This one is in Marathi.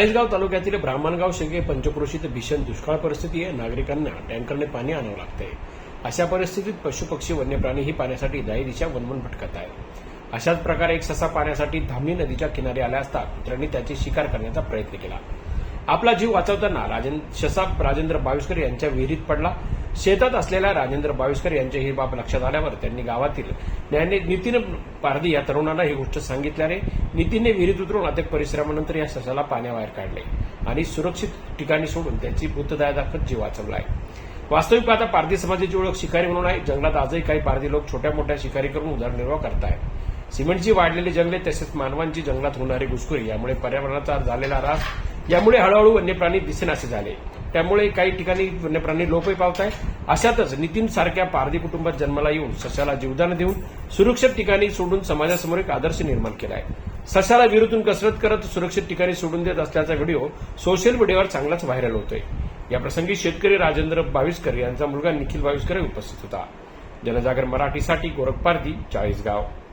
चाळीसगाव तालुक्यातील ब्राह्मणगाव शेगे पंचक्रोशीत भीषण दुष्काळ परिस्थिती आहे. नागरिकांना टँकरने पाणी आणावं लागतंय. अशा परिस्थितीत पशुपक्षी वन्यप्राणी ही पाण्यासाठी दाई दिशा वनवन भटकत आहे अशाच प्रकारे एक ससा पाण्यासाठी धामणी नदीच्या किनारी आल्या असता कुत्र्यांनी त्याची शिकार करण्याचा प्रयत्न केला. आपला जीव वाचवताना राजन शसाप राजेंद्र बाविस्कर यांच्या विहिरीत पडला. शेतात असलेल्या राजेंद्र बाविस्कर यांची ही बाब लक्षात आल्यावर त्यांनी गावातील न्यायाने नितीन पारधी या तरुणाला ही गोष्ट सांगितल्याने नितीनने विहिरीत उतरून अधिक परिश्रमानंतर या ससाला पाण्याबाहेर काढले आणि सुरक्षित ठिकाणी सोडून त्यांची भूतदया दाखवत जीव वाचवला आहे वास्तविक पाहता पारधी समाजाची ओळख शिकारी म्हणून आहे. जंगलात आजही काही पारधी लोक छोट्या मोठ्या शिकारी करून उदरनिर्वाह करतायत सिमेंटची वाढलेली जंगले तसेच मानवांची जंगलात होणारी घुसखोरी यामुळे पर्यावरणाचा झालेला ऱ्हास यामुळे हळूहळू वन्यप्राणी दिसेनासे झाले. त्यामुळे काही ठिकाणी वन्यप्राणी लोपही पावत आहे अशातच नितीन सारख्या पारधी कुटुंबात जन्माला येऊन सशाला जीवदान देऊन सुरक्षित ठिकाणी सोडून समाजासमोर एक आदर्श निर्माण केला आहे. सशाला विरोधून कसरत करत सुरक्षित ठिकाणी सोडून देत असल्याचा व्हिडिओ सोशल मीडियावर चांगलाच व्हायरल होतोय. याप्रसंगी शेतकरी राजेंद्र बाविस्कर यांचा मुलगा निखिल बावीसकर उपस्थित होता. जनजागर मराठीसाठी गोरख पारधी चाळीसगाव.